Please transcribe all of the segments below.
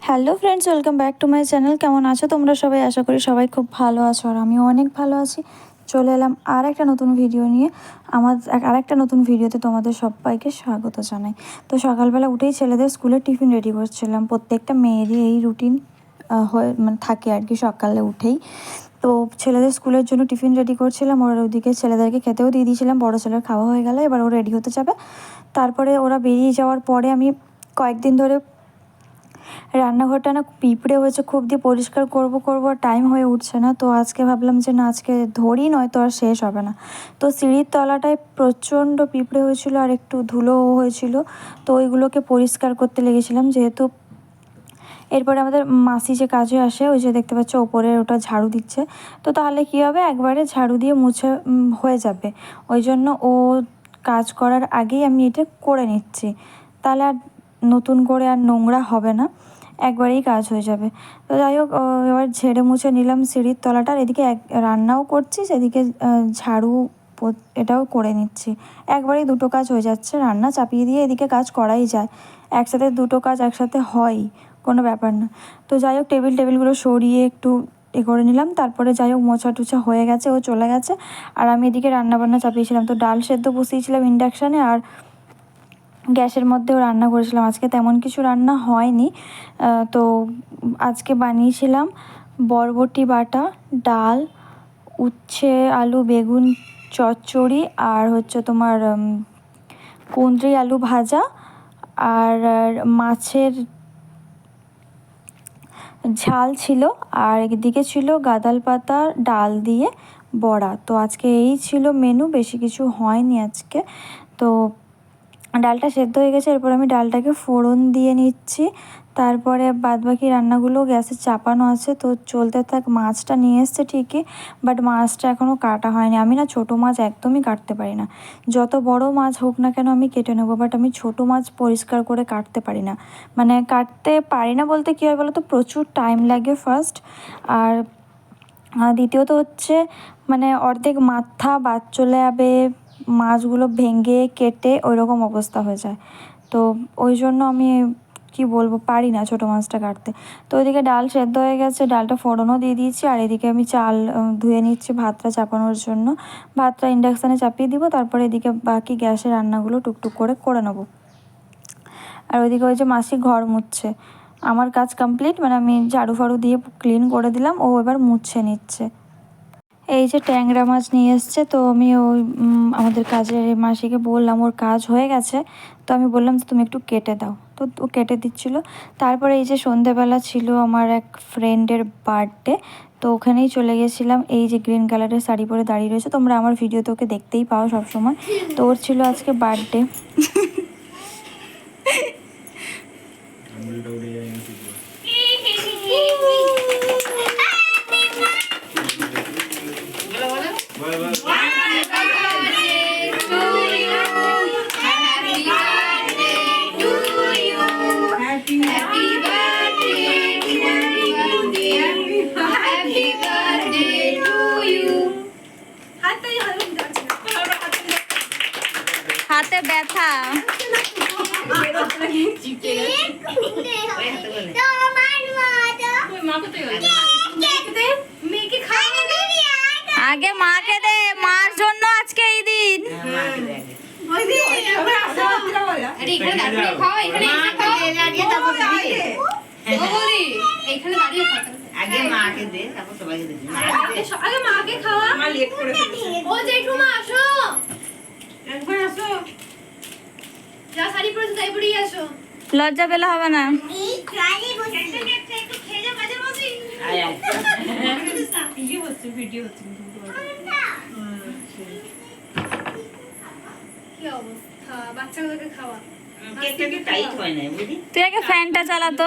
Hello friends welcome back to my channel কেমন আছো তোমরা সবাই? আশা করি সবাই খুব ভালো আছো আর আমিও অনেক ভালো আছি। চলে এলাম আর একটা নতুন ভিডিও নিয়ে। আমার আর একটা নতুন ভিডিওতে তোমাদের সবাইকে স্বাগত জানাই। তো সকালবেলা উঠেই ছেলেদের স্কুলে টিফিন রেডি করছিলাম। প্রত্যেকটা মেয়েরই এই রুটিন হয়ে মানে থাকে আর কি সকালে উঠেই। তো ছেলেদের স্কুলের জন্য টিফিন রেডি করছিলাম। ওর ওদিকে ছেলেদেরকে খেতেও দিয়ে দিয়েছিলাম। বড়ো ছেলের খাওয়া হয়ে গেল। এবার ও রেডি হতে যাবে। তারপরে ওরা বেরিয়ে যাওয়ার পরে আমি কয়েকদিন ধরে রান্নাঘরটা না পিঁপড়ে হয়েছে, খুব দিয়ে পরিষ্কার করব করব টাইম হয়ে উঠছে না। তো আজকে ভাবলাম যে না, আজকে ধরি নয় তো আর শেষ হবে না। তো সিঁড়ির তলাটায় প্রচণ্ড পিঁপড়ে হয়েছিল আর একটু ধুলোও হয়েছিল। তো ওইগুলোকে পরিষ্কার করতে লেগেছিলাম যেহেতু এরপরে আমাদের মাসি যে কাজে আসে, ওই যে দেখতে পাচ্ছ ওপরের ওটা ঝাড়ু দিচ্ছে। তো তাহলে কী হবে? একবারে ঝাড়ু দিয়ে মুছে হয়ে যাবে। ওই জন্য ও কাজ করার আগেই আমি এটা করে নিচ্ছি। তাহলে আর নতুন করে আর নোংরা হবে না, একবারেই কাজ হয়ে যাবে। তো যাই হোক এবার ঝেড়ে মুছে নিলাম সিঁড়ির তলাটা, আর এদিকে এক রান্নাও করছি, সেদিকে ঝাড়ু এটাও করে নিচ্ছি। একবারেই দুটো কাজ হয়ে যাচ্ছে, রান্না চাপিয়ে দিয়ে এদিকে কাজ করাই যায়। একসাথে দুটো কাজ একসাথে হয়, কোনো ব্যাপার না। তো যাই হোক, টেবিল টেবিলগুলো সরিয়ে একটু এ করে নিলাম, তারপরে যাই হোক, মোছা টুছা হয়ে গেছে, ও চলে গেছে। আর আমি এদিকে রান্নাবান্না চাপিয়েছিলাম, তো ডাল সেদ্ধ বসিয়েছিলাম ইন্ডাকশানে, আর গ্যাসের মধ্যেও রান্না করেছিলাম। আজকে তেমন কিছু রান্না হয়নি। তো আজকে বানিয়েছিলাম বরবটি বাটা, ডাল, উচ্ছে, আলু, বেগুন, চচ্চড়ি আর হচ্ছে তোমার কুঁদরি আলু ভাজা আর মাছের ঝাল ছিল আর একদিকে ছিল গাদাল পাতা, ডাল দিয়ে বড়া। তো আজকে এই ছিল মেনু বেশি কিছু হয়নি আজকে। তো ডালটা সেদ্ধ হয়ে গেছে, এরপর আমি ডালটাকে ফোড়ন দিয়ে নিচ্ছি। তারপরে বাদবাকি রান্নাগুলো গ্যাসে চাপানো আছে, তো চলতে থাক, মাছটা নিয়ে এসছে ঠিকই বাট মাছটা এখনও কাটা হয়নি। আমি না ছোটো মাছ একদমই কাটতে পারি না। যত বড় মাছ হোক না কেন আমি কেটে নেব বাট আমি ছোটো মাছ পরিষ্কার করে কাটতে পারি না। মানে কাটতে পারি না বলতে কী হয় বলো তো প্রচুর টাইম লাগে ফার্স্ট আর দ্বিতীয়ত হচ্ছে মানে অর্ধেক মাথা বাদ চলে যাবে মাছগুলো ভেঙে কেটে ওই রকম অবস্থা হয়ে যায়। তো ওই জন্য আমি কি বলব, পারি না ছোটো মাছটা কাটতে। তো ওইদিকে ডাল সেদ্ধ হয়ে গেছে, ডালটা ফোড়নও দিয়ে দিয়েছি, আর এদিকে আমি চাল ধুয়ে নিচ্ছি ভাতটা চাপানোর জন্য। ভাতটা ইন্ডাকশানে চাপিয়ে দিব, তারপরে এদিকে বাকি গ্যাসের রান্নাগুলো টুকটুক করে করে নেব। আর ওইদিকে ওই যে মাসি ঘর মুছছে। আমার কাজ কমপ্লিট মানে আমি ঝাড়ু ফাড়ু দিয়ে ক্লিন করে দিলাম, ও এবার মুছে নিচ্ছে। এই যে ট্যাংরা মাছ নিয়ে এসছে, তো আমি ওই আমাদের কাজের মাসিকে বললাম, ওর কাজ হয়ে গেছে। তো আমি বললাম যে তুমি একটু কেটে দাও। তো ও কেটে দিচ্ছিল। তারপরে এই যে সন্ধেবেলা ছিল আমার এক ফ্রেন্ডের বার্থডে, তো ওখানেই চলে গেছিলাম। এই যে গ্রিন কালারের শাড়ি পরে দাঁড়িয়ে রয়েছে, তোমরা আমার ভিডিওতে ওকে দেখতেই পাও সবসময়। তো ওর ছিল আজকে বার্থডে। হাতে ব্যথা। আগে মাকে দে মার জন্য আজকে এই দিন। আগে মাকে দে তারপর সবাইকে দিবি আগে মাকে খাওয়া। আমার লেট করে ও জেঠুমা আসো একবার আসো যা শাড়ি পরেছো তাই পরেই আসো লজ্জা পেলে হবে না একটু খেয়ে যাও কাজের মাসি আয় আয় ভিডিও হচ্ছে ভিডিও হচ্ছে কি অবস্থা বাচ্চাগুলোকে খাওয়া কেকটা তো টাইট হয় না তুই আগে ফ্যানটা চালাতো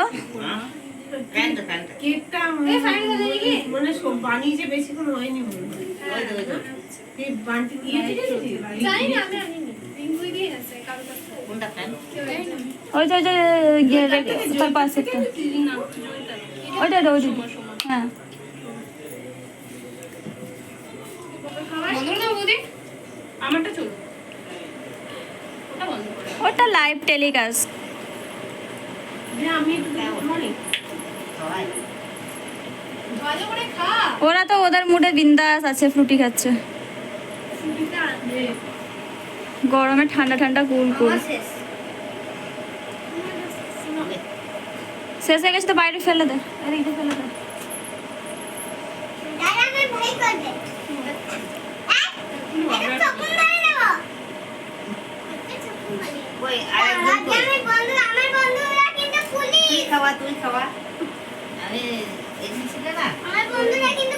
বানিয়েছে বেশিক্ষণ হয়নি জানি না আমি ওই পাশে ওইটা হ্যাঁ ওটা লাইভ টেলিকাস্ট ওরা তো ওদের মুডে বিন্দাস আছে ফ্রুটি খাচ্ছে। গরমে ঠান্ডা ঠান্ডা কুল কুল শেষ হয়ে গেছে তো বাইরে ফেলে দে। এদিক ফেলে খাওয়া তুই খাওয়া আমি না? আমার বন্ধুরা আছে এটা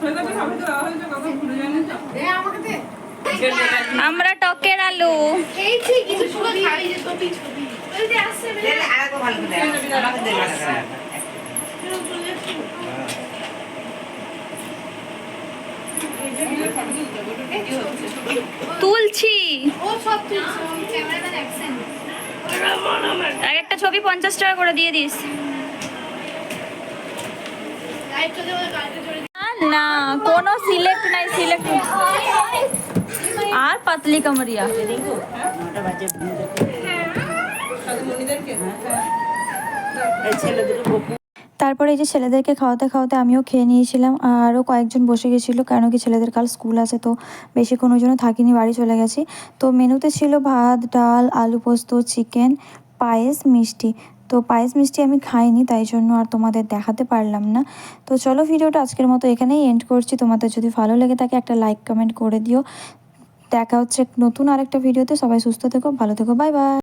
দে, ভালো আলু তুলছি। এক একটা ছবি পঞ্চাশ টাকা করে দিয়ে দিস। না। কোনো সিলেক্ট নাই সিলেক্ট আর পাতলি কামরিয়া তারপরে এই যে ছেলেদেরকে খাওয়াতে খাওয়াতে আমিও খেয়ে নিয়েছিলাম, আরও কয়েকজন বসে গেছিল, কেন কি ছেলেদের কাল স্কুল আছে তো বেশিক্ষণ ওই জন্য থাকিনি, বাড়ি চলে গেছি। তো মেনুতে ছিল ভাত, ডাল, আলু পোস্ত, চিকেন পায়েস মিষ্টি। তো পায়েস মিষ্টি আমি খাইনি, তাই জন্য আর তোমাদের দেখাতে পারলাম না। তো চলো ভিডিওটা আজকের মতো এখানেই এন্ড করছি। তোমাদের যদি ভালো লেগে থাকে একটা লাইক কমেন্ট করে দিও। দেখা হচ্ছে নতুন আরেকটা ভিডিওতে। সবাই সুস্থ থেকো, ভালো থেকো বাই বাই